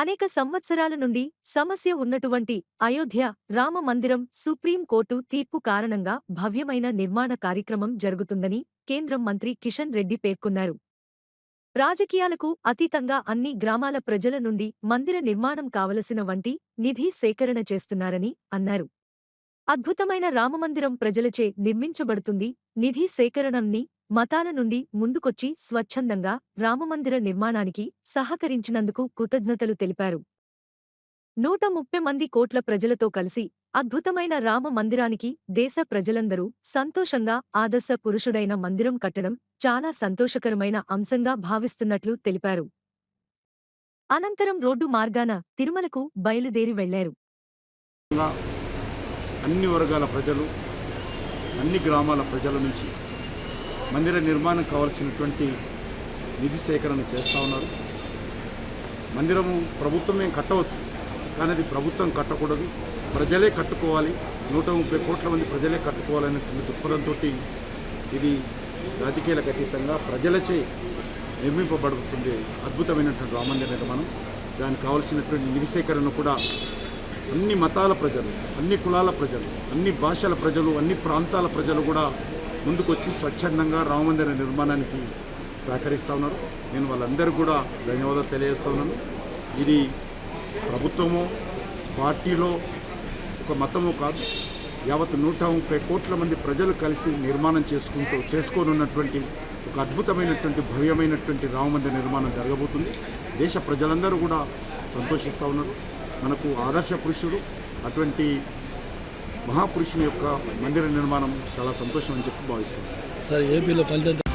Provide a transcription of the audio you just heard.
అనేక సంవత్సరాల నుండి సమస్య ఉన్నటువంటి అయోధ్య రామ మందిరం సుప్రీంకోర్టు తీర్పు కారణంగా భవ్యమైన నిర్మాణ కార్యక్రమం జరుగుతుందని కేంద్రం మంత్రి కిషన్ రెడ్డి పేర్కొన్నారు. రాజకీయాలకు అతీతంగా అన్ని గ్రామాల ప్రజల నుండి మందిర నిర్మాణం కావలసిన వంటి నిధి సేకరణ చేస్తున్నారని అన్నారు. అద్భుతమైన రామమందిరం ప్రజలచే నిర్మించబడుతుంది. నిధి సేకరణని మతాల నుండి ముందుకొచ్చి స్వచ్ఛందంగా రామమందిర నిర్మాణానికి సహకరించినందుకు కృతజ్ఞతలు తెలిపారు. నూట ముప్పై మంది కోట్ల ప్రజలతో కలిసి అద్భుతమైన రామ మందిరానికి దేశ ప్రజలందరూ సంతోషంగా ఆదర్శ పురుషుడైన మందిరం కట్టడం చాలా సంతోషకరమైన అంశంగా భావిస్తున్నట్లు తెలిపారు. అనంతరం రోడ్డు మార్గాన తిరుమలకు బయలుదేరి వెళ్ళారు అన్ని వర్గాల ప్రజలు అన్ని గ్రామాల ప్రజల నుంచి మందిర నిర్మాణం కావాల్సినటువంటి నిధి సేకరణ చేస్తూ ఉన్నారు. మందిరము ప్రభుత్వమే కట్టవచ్చు కానీ అది ప్రభుత్వం కట్టకూడదు. ప్రజలే కట్టుకోవాలి. నూట ముప్పై కోట్ల మంది ప్రజలే కట్టుకోవాలనేటువంటి దృక్పథంతో ఇది రాజకీయాలకు అతీతంగా ప్రజలచే నిర్మింపబడుతుంది అద్భుతమైనటువంటి రామందిర నిర్మాణం. దానికి కావాల్సినటువంటి నిధి సేకరణ కూడా అన్ని మతాల ప్రజలు అన్ని కులాల ప్రజలు అన్ని భాషల ప్రజలు అన్ని ప్రాంతాల ప్రజలు కూడా ముందుకొచ్చి స్వచ్ఛందంగా రామమందిర నిర్మాణానికి సహకరిస్తూ ఉన్నారు. నేను వాళ్ళందరూ కూడా ధన్యవాదాలు తెలియజేస్తున్నాను ఇది ప్రభుత్వమో పార్టీలో ఒక మతమో కాదు యావత్ నూట ముప్పై కోట్ల మంది ప్రజలు కలిసి నిర్మాణం చేసుకుంటూ చేసుకోనున్నటువంటి ఒక అద్భుతమైనటువంటి భవ్యమైనటువంటి రామమందిర నిర్మాణం జరగబోతుంది. దేశ ప్రజలందరూ కూడా సంతోషిస్తూ ఉన్నారు. మనకు ఆదర్శ పురుషుడు అటువంటి మహాపురుషుని యొక్క మందిర నిర్మాణం చాలా సంతోషం అని చెప్పి భావిస్తున్నాను. సార్ ఏపీలో పంచాయతీ